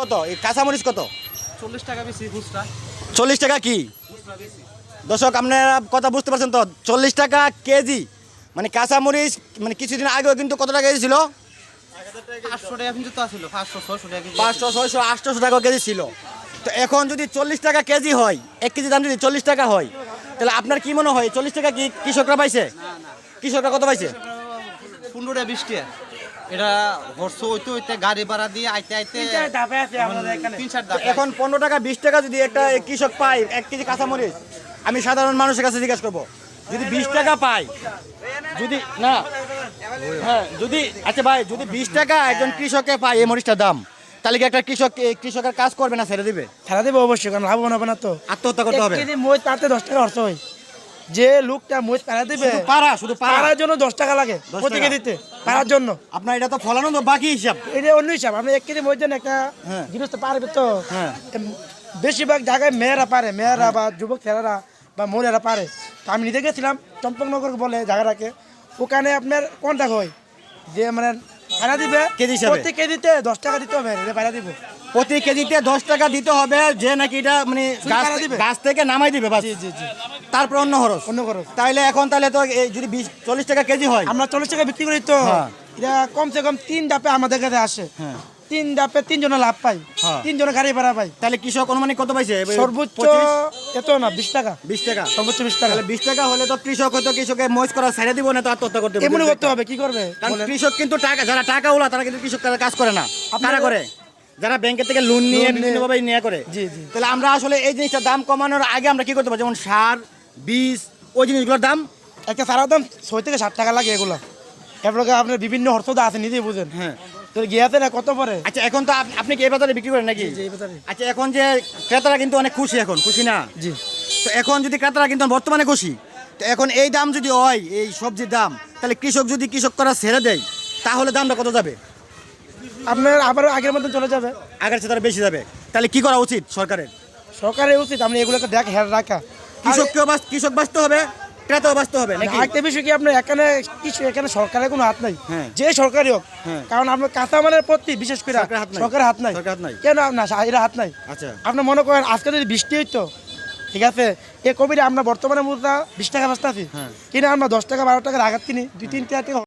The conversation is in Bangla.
কত? কাঁচামরিচ কত? চল্লিশ টাকা বেশি খুচরা। চল্লিশ টাকা কি? দর্শক আপনারা কথা বুঝতে পারছেন তো? চল্লিশ টাকা কেজি। মানে কাঁচামরিচ মানে কিছুদিন আগেও কিন্তু কত টাকা কেজি ছিল? পাঁচশো ছয়শো আটশোশো টাকা কেজি ছিল। তো এখন যদি চল্লিশ টাকা কেজি হয় এক কেজি দাম যদি চল্লিশ টাকা হয় তাহলে আপনার কি মনে হয়? চল্লিশ টাকা কি কৃষকরা পাইছে? কৃষকরা কত পাইছে? পনেরো বিশ টাকা। এটা হর্ষ হইতে হইতে গাড়ি ভাড়া দিয়ে আইতে আইতে তিন চার ধাপে এখন পনেরো টাকা বিশ টাকা যদি একটা কৃষক পায় এক কেজি কাঁচামরিচ আমি সাধারণ মানুষের কাছে জিজ্ঞাসা করব যদি বিশ টাকা পায় যদি না হ্যাঁ যদি আচ্ছা ভাই যদি বিশ টাকা একজন কৃষকে পায় এই মরিচটার দাম তাহলে কি একটা কৃষক কৃষকের কাজ করবে না ছেড়ে দিবে? খেলা দেবে অবশ্যই কারণ লাভবান হবে না তো। আত্মহত্যা করতে হবে। মহিষ দশ টাকা খরচ হয়। যে লোকটা মহিষ পাড়া দেবে পাড়া শুধু পাড়ার জন্য দশ টাকা লাগে 10 প্রতি টাকা। কেজিতে পাড়ার জন্য। আপনার এটা তো ফলানো তো বাকি হিসাব। এটা অন্য হিসাব। আপনি এক কেজি মহিষ দেন একটা হ্যাঁ। গৃহস্থ পারবে তো। হ্যাঁ। বেশিরভাগ জায়গায় মেয়েরা পারে মেয়েরা বা যুবক ছেলেরা বা মহিলারা পারে তো আমি নিজে গেছিলাম চম্পকনগর বলে জায়গাটাকে। ওখানে আপনার কন্ট্যাক্ট হয়? যে মানে পাড়া দিবে কেজি? প্রতি কেজিতে দশ টাকা দিতে হবে পাড়া দিব। প্রতি কেজিতে দশ টাকা দিতে হবে যে নাকি এটা মানে গাছ থেকে নামাই দিবে বাস। জি জি জি। তারপর অন্য খরচ। অন্য খরচ। তাইলে এখন তাহলে তো এই যদি বিশ চল্লিশ টাকা কেজি হয়। আমরা চল্লিশ টাকা বিক্রি করি তো। হ্যাঁ। এটা কমসে কম তিন ডাপে আমাদের কাছে আসে। হ্যাঁ। তিন ডাপে তিনজনে লাভ পাই। হ্যাঁ। তিনজনে গাড়ি ভাড়া পাই। তাহলে কৃষক অনুমানিক কত পাইছে? সর্বোচ্চ এত না বিশ টাকা। বিশ টাকা। সর্বোচ্চ বিশ টাকা। বিশ টাকা হলে তো কৃষক হয়তো কৃষকের মজ করা ছেড়ে দিব না তো আত্মহত্যা করতে হবে। এমনি করতে হবে কি করবে? কারণ কৃষক কিন্তু টাকা যারা টাকা ওলা তারা কিন্তু কৃষক কাজ করে না। আপনারা- করে যারা ব্যাংকের থেকে লোন নিয়ে লোন নিয়ে- বিভিন্নভাবে নিয়ে করে। জি, জি। তাহলে আমরা আসলে এই জিনিসটা দাম কমানোর আগে আমরা কি করতে পারি? যেমন সার বীজ ওই জিনিসগুলোর দাম একটা সারা দাম ছয় থেকে ষাট টাকা লাগে এগুলো। এরপরে আপনার বিভিন্ন অর্থদা আছে নিজেই বুঝেন। হ্যাঁ। তো গিয়েছে না কত পরে আচ্ছা এখন তো আপনি কি এই বাজারে বিক্রি করেন নাকি। আচ্ছা এখন যে ক্রেতারা কিন্তু অনেক খুশি এখন খুশি না? জি। তো এখন যদি ক্রেতারা কিন্তু বর্তমানে খুশি তো এখন এই দাম যদি হয় এই সবজির দাম তাহলে কৃষক যদি কৃষক করা ছেড়ে দেয় তাহলে দামটা কত যাবে? আপনার আবার আগের মতন চলে যাবে। আগের চেয়ে তারা বেশি যাবে। তাহলে কি করা উচিত সরকারের? সরকারের উচিত আপনি এগুলোকে দেখ হের রাখা। কৃষককেও কৃষক বাঁচতে হবে ক্রেতাও বাঁচতে হবে আরেকটা বিষয় কি আপনার এখানে কিছু এখানে সরকারের কোনো হাত নাই। যে সরকারি হোক। কারণ আপনার কাঁচামালের প্রতি বিশেষ করে সরকারের হাত নাই। সরকারের হাত নাই সরকারের হাত নাই। কেন না এরা হাত নাই আচ্ছা আপনি মনে করেন আজকে যদি বৃষ্টি হইতো ঠিক আছে এ কবিরে আমরা বর্তমানে মুদ্রা বিশ টাকা বাঁচতে আছি হ্যাঁ। কিনা আমরা দশ টাকা বারো টাকার আঘাত কিনি দুই তিন টাকা